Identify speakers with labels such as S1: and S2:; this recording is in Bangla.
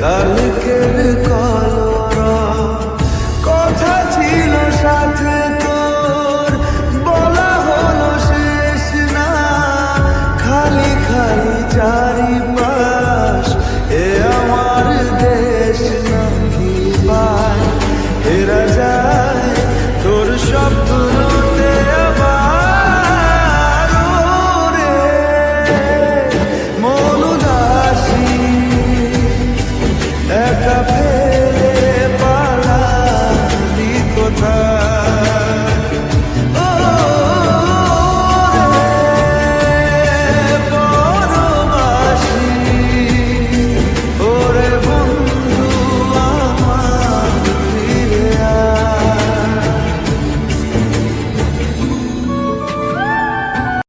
S1: কালকের Let the